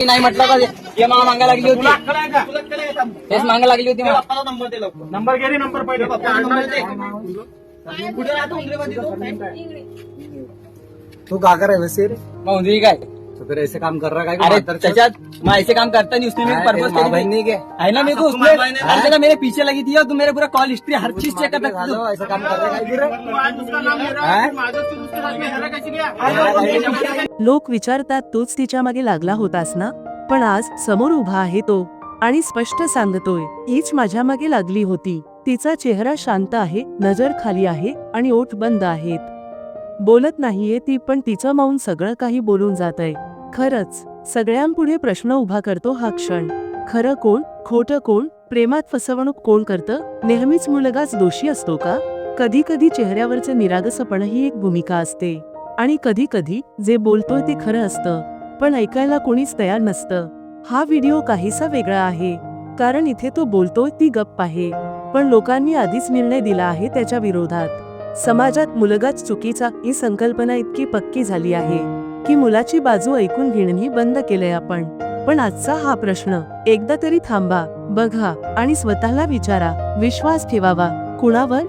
नाही म्हटलं का ये मला मागा लागली होती. आहे आहे? तेच मागा लागली होती मला. नंबर दे लवकर. नंबर घे रे नंबर पहिले. दे. कुठे राहतो तो? तू का कर रहा है वैसे मग उंदरी काय? तो फिर ऐसे काम कर रहा है अरे त्याच्यात मैं ऐसे काम करता नहीं उसने मेरे पर्पज माँ बहन नहीं क्या है ना मेरे को उसने जगह मेरे पीछे लगी थी और तू मेरे पूरा कॉल हिस्ट्री हर चीज चेक करता था। तू। ऐसा काम कर रहा है लोक विचारतात तोच तिच्यामागे लागला होतास ना? पण आज समोर उभा आहे तो आणि स्पष्ट सांगतोय हीच माझ्या मागे लागली होती. तिचा चेहरा शांत आहे नजर खाली आहे आणि ओठ बंद आहेत. बोलत नाहीये ती पण तिचं मौन सगळं काही बोलून जात आहे खरंच सगळ्यांपुढे प्रश्न उभा करतो हा क्षण. खरं कोण खोटं कोण प्रेमात फसवणूक कोण करतं नेहमीच मुलगाच दोषी असतो का? कधी कधी चेहऱ्यावरचे निरागसपण ही एक भूमिका असते. आणि कधी कधी जे बोलतोय ते खरं असतं. पण ऐकायला कोणीच तयार नसतं. हा व्हिडिओ काहीसा वेगळा आहे. कारण इथे तो बोलतोय ती गप्प आहे. पण लोकांनी आधीच निर्णय दिला आहे त्याच्या विरोधात. समाजात मुलगाच चुकीचा ही संकल्पना इतकी पक्की झाली आहे. की मुलाची बाजू ऐकून घेणंही बंद केलंय आपण. पण आजचा हा प्रश्न एकदा तरी थांबा बघा आणि स्वतःला विचारा विश्वास ठेवावा. कुणावर?